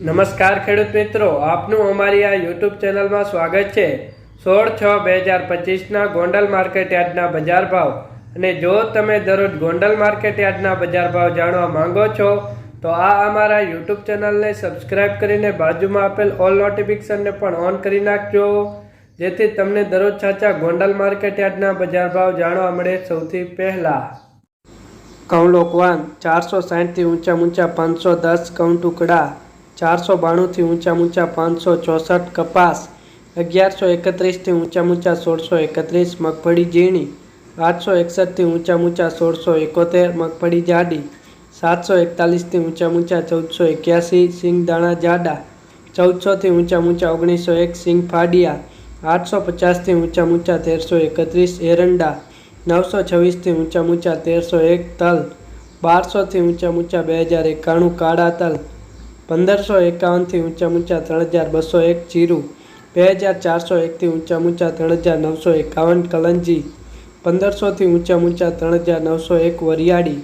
નમસ્કાર ખેડૂત મિત્રો, આપનું અમારી આ યુટ્યુબ ચેનલમાં સ્વાગત છે. સોળ છ બે હજાર પચીસના ગોંડલ માર્કેટ યાર્ડના બજાર ભાવ. અને જો તમે દરરોજ ગોંડલ માર્કેટ યાર્ડના બજાર ભાવ જાણવા માંગો છો, તો આ અમારા યુટ્યુબ ચેનલને સબસ્ક્રાઇબ કરીને બાજુમાં આપેલ ઓલ નોટિફિકેશનને પણ ઓન કરી નાખજો. જેથી તમને દરરોજ સાચા ગોંડલ માર્કેટ યાર્ડના બજાર ભાવ જાણવા મળે સૌથી પહેલાં. કૌલોકવાન લોકવાન ચારસો સાઠથી ઊંચા ઊંચા પાંચસો દસ ઘઉં ટુકડા ચારસો બાણુંથી ઊંચા ઊંચા પાંચસો ચોસઠ કપાસ, અગિયારસો એકત્રીસથી ઊંચા ઊંચા સોળસો એકત્રીસ મગફળી ઝીણી, આઠસો એકસઠથી ઊંચા ઊંચા સોળસો એકોતેર મગફળી જાડી, સાતસો એકતાલીસથી ઊંચા ઊંચા ચૌદસો એક્યાસી સિંગ દાણા જાડા, ચૌદસોથી ઊંચા ઊંચા ઓગણીસો એક સિંગ ફાડિયા, આઠસો પચાસથી ઊંચા ઊંચા તેરસો એકત્રીસ એરંડા, નવસો છવ્વીસથી ઊંચા ઊંચા તેરસો એક તલ, બારસોથી ઊંચા ઊંચા બે હજાર એકાણું કાળા તલ પંદરસો એકાવનથી ઊંચા ઊંચા ત્રણ હજાર બસો એક જીરું બે હજાર ચારસો એકથી ઊંચા ઊંચા ત્રણ હજાર નવસો એકાવન કલંજી પંદરસોથી ઊંચા ઊંચા ત્રણ હજાર નવસો એક વરિયાળી,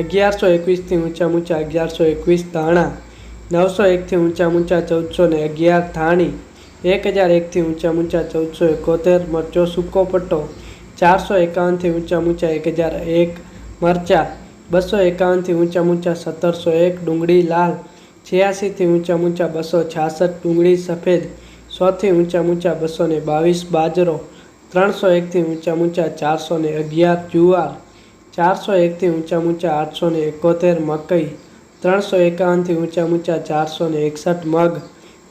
અગિયારસો એકવીસથી ઊંચા ઊંચા અગિયારસો એકવીસ ધાણા, નવસો એકથી ઊંચા ઊંચા ચૌદસો ને અગિયાર ધાણી, એક હજાર એકથી ઊંચા ઊંચા ચૌદસો એકોતેર મરચો સૂકો પટ્ટો, ચારસો એકાવનથી ઊંચા ઊંચા એક હજાર એક મરચા, બસો એકાવનથી ઊંચા ઊંચા સત્તરસો એક ડુંગળી લાલ છ્યાસીથી ઊંચા ઊંચા બસો છાસઠ ડુંગળી સફેદ, સોથી ઊંચા ઊંચા બસો ને બાવીસ બાજરો, ત્રણસો એકથી ઊંચા ઊંચા ચારસો ને અગિયાર જુવાર, ચારસો એકથી ઊંચા ઊંચા આઠસો ને એકોતેર મકઈ, ત્રણસો એકાવનથી ઊંચા ઊંચા ચારસો ને એકસઠ મગ,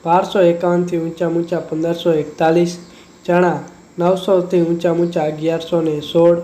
બારસો એકાવનથી ઊંચા ઊંચા પંદરસો એકતાલીસ ચણા, નવસોથી ઊંચા ઊંચા અગિયારસો ને સોળ